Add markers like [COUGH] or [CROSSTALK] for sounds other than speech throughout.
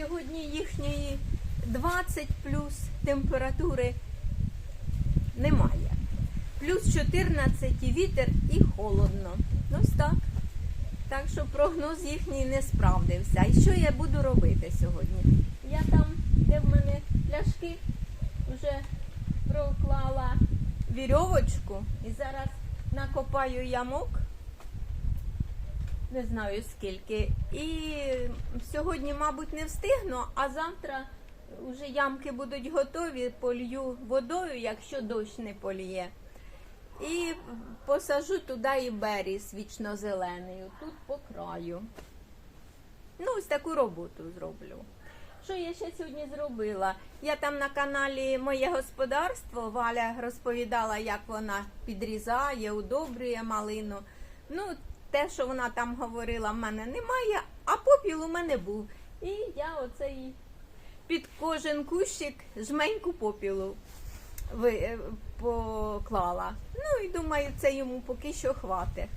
сьогодні їхньої 20 плюс температури немає. Плюс 14 і вітер і холодно. Ну так. Так що прогноз їхній не справдився. І що я буду робити сьогодні? Я там, де в мене пляшки, вже проклала вірьовочку і зараз накопаю ямок. Не знаю скільки. І сьогодні, мабуть, не встигну, а завтра вже ямки будуть готові, полью водою, якщо дощ не поліє. І посажу туди і беріз вічно-зелений, тут по краю. Ну, ось таку роботу зроблю. Що я ще сьогодні зробила? Я там на каналі Моє господарство Валя розповідала, як вона підрізає, удобрює малину. Ну, те, що вона там говорила, в мене немає, а попіл у мене був. І я оцей під кожен кущик жменьку попілу е, поклала. Ну і думаю, це йому поки що хватить.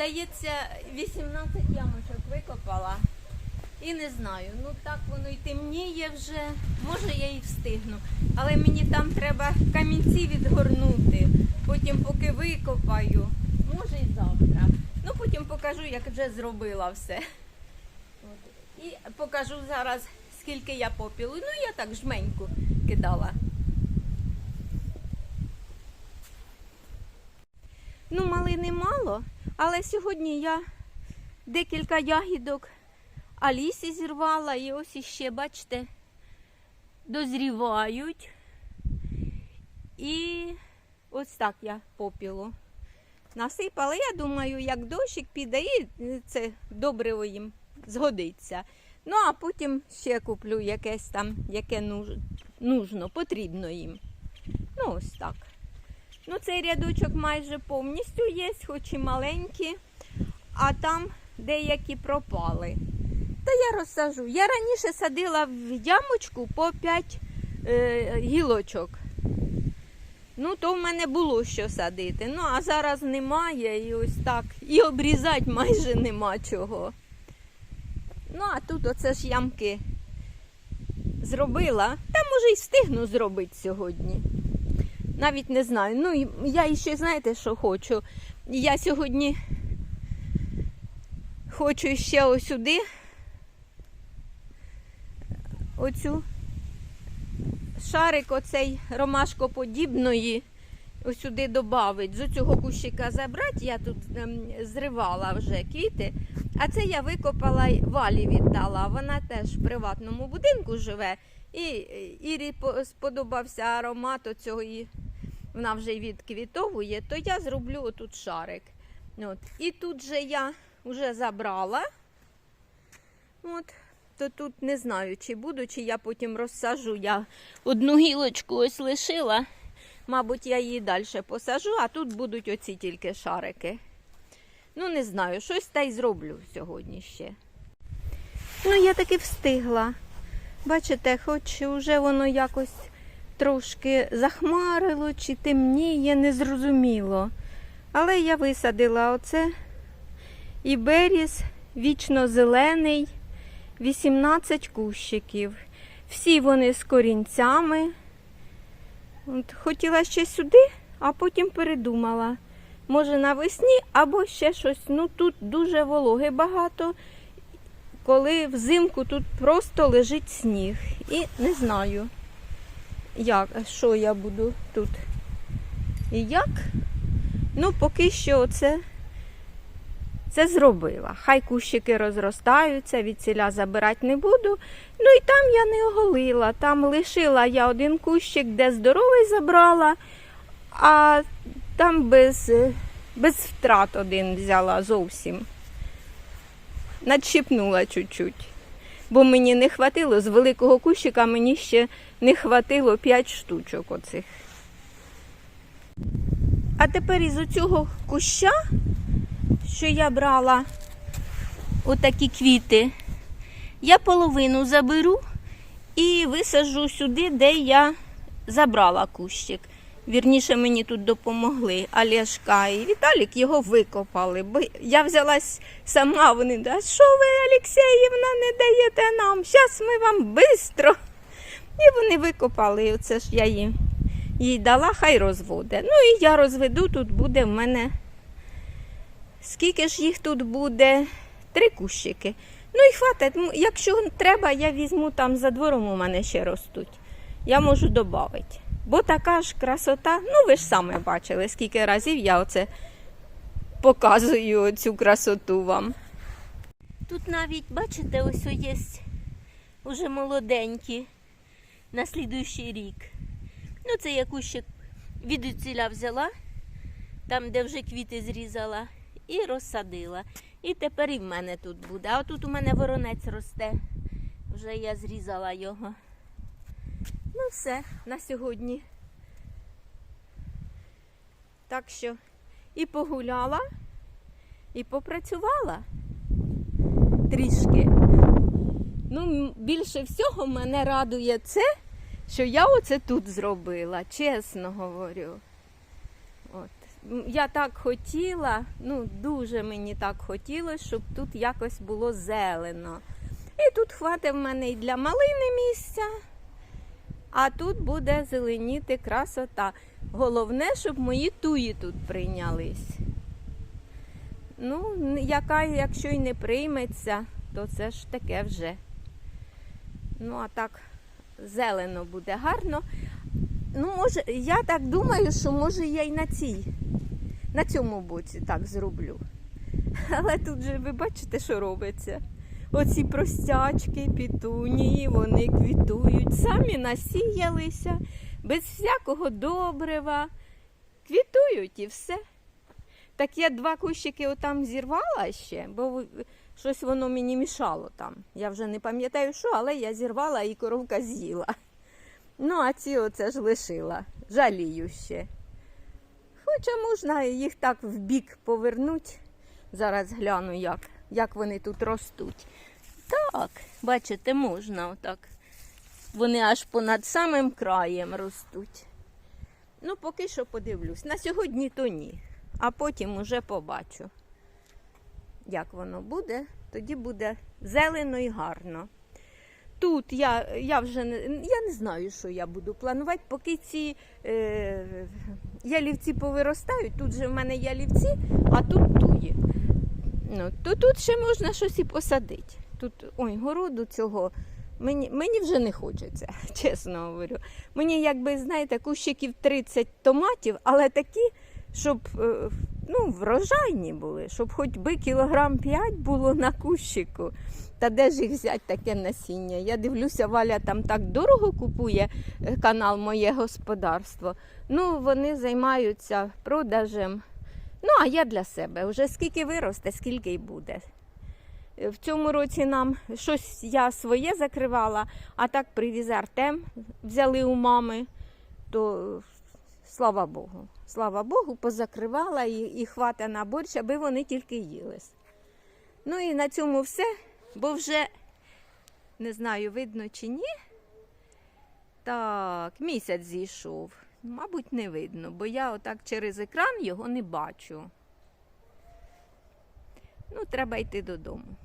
Здається, 18 ямочок викопала. І не знаю, ну так воно й темніє вже. Може я і встигну. Але мені там треба камінці відгорнути. Потім поки викопаю. Може і завтра. Ну потім покажу, як вже зробила все. От. І покажу зараз, скільки я попілу. Ну я так жменьку кидала. Ну, малини мало, але сьогодні я декілька ягідок Алісі зірвала і ось іще, бачите, дозрівають. І ось так я попілу насипала. Я думаю, як дощик піде, і це добриво їм згодиться. Ну, а потім ще куплю якесь там, яке нужно, потрібно їм. Ну, ось так. Ну, цей рядочок майже повністю є, хоч і маленькі, а там деякі пропали. Та я розсажу. Я раніше садила в ямочку по 5 е, гілочок. Ну, то в мене було що садити. Ну, а зараз немає і ось так. І обрізати майже нема чого. Ну, а тут оце ж ямки зробила. Та може й встигну зробити сьогодні. Навіть не знаю. Ну, я ще знаєте, що хочу. Я сьогодні хочу ще ось сюди оцю шарик оцей ромашкоподібної ось сюди додати. З цього кущика забрати, я тут ем, зривала вже квіти, а це я викопала й валі віддала. Вона теж в приватному будинку живе. І Ірі сподобався аромат оцього, і вона вже відквітовує, то я зроблю отут шарик. От. І тут же я вже забрала От, то тут не знаю, чи буду, чи я потім розсажу. Я одну гілочку ось лишила. Мабуть, я її далі посажу, а тут будуть оці тільки шарики. Ну, не знаю, щось та й зроблю сьогодні ще. Ну, я таки встигла. Бачите, хоч вже воно якось трошки захмарило чи темніє, незрозуміло. Але я висадила оце і беріз вічно зелений, 18 кущиків. Всі вони з корінцями. От, хотіла ще сюди, а потім передумала. Може навесні або ще щось. Ну тут дуже вологи багато, коли взимку тут просто лежить сніг. І не знаю, як, що я буду тут. І як? Ну, поки що це, це зробила. Хай кущики розростаються, від ціля забирати не буду. Ну і там я не оголила. Там лишила я один кущик, де здоровий забрала, а там без, без втрат один взяла зовсім. Надщипнула чуть-чуть. Бо мені не хватило, з великого кущика мені ще не хватило 5 штучок оцих. А тепер із оцього куща, що я брала отакі квіти, я половину заберу і висаджу сюди, де я забрала кущик. Вірніше мені тут допомогли Олешка і Віталік його викопали. Бо я взялась сама, вони да, що ви, Олексіївна, не даєте нам? Зараз ми вам швидко. І вони викопали. І оце ж я їм їй дала, хай розводе. Ну і я розведу, тут буде в мене. Скільки ж їх тут буде? Три кущики. Ну і хватить. Якщо треба, я візьму там за двором у мене ще ростуть. Я можу додати. Бо така ж красота, ну ви ж саме бачили, скільки разів я оце показую цю красоту вам. Тут навіть, бачите, ось є уже молоденькі на слідуючий рік. Ну, це я кущик від ціля взяла, там, де вже квіти зрізала, і розсадила. І тепер і в мене тут буде. А тут у мене воронець росте. Вже я зрізала його. Ну, все, на сьогодні. Так що і погуляла, і попрацювала трішки. Ну, більше всього мене радує це, що я оце тут зробила, чесно говорю. От. Я так хотіла, ну дуже мені так хотілося, щоб тут якось було зелено. І тут хватить в мене і для малини місця, а тут буде зеленіти красота. Головне, щоб мої туї тут прийнялись. Ну, яка, якщо й не прийметься, то це ж таке вже. Ну, а так, зелено буде гарно. Ну, може, я так думаю, що може я й на цій, на цьому боці так зроблю. [LAUGHS] Але тут же ви бачите, що робиться. Оці простячки, пітунії, вони квітують, самі насіялися, без всякого добрива. Квітують і все. Так я два кущики отам зірвала ще, бо щось воно мені мішало там. Я вже не пам'ятаю що, але я зірвала і коровка з'їла. Ну, а ці оце ж лишила. Жалію ще. Хоча можна їх так в бік повернути. Зараз гляну, як, як вони тут ростуть. Так, бачите, можна отак. Вони аж понад самим краєм ростуть. Ну, поки що подивлюсь. На сьогодні то ні. А потім уже побачу, як воно буде. Тоді буде зелено і гарно. Тут я, я вже не, я не знаю, що я буду планувати, поки ці е, ялівці повиростають. Тут же в мене ялівці, а тут туї. Ну, то тут ще можна щось і посадити. Тут, ой, городу цього мені, мені вже не хочеться, [LAUGHS] чесно говорю. Мені, якби, знаєте, кущиків 30 томатів, але такі, щоб е, ну, врожайні були, щоб хоч би кілограм 5 було на кущику. Та де ж їх взяти таке насіння? Я дивлюся, Валя там так дорого купує е, канал Моє господарство. Ну, вони займаються продажем. Ну, а я для себе. Вже скільки виросте, скільки й буде. Е, В цьому році нам щось я своє закривала, а так привіз Артем, взяли у мами, то слава Богу. Слава Богу, позакривала і, і хвата на борщ, аби вони тільки їлись. Ну і на цьому все, бо вже не знаю, видно чи ні. Так, місяць зійшов. Мабуть, не видно, бо я отак через екран його не бачу. Ну, треба йти додому.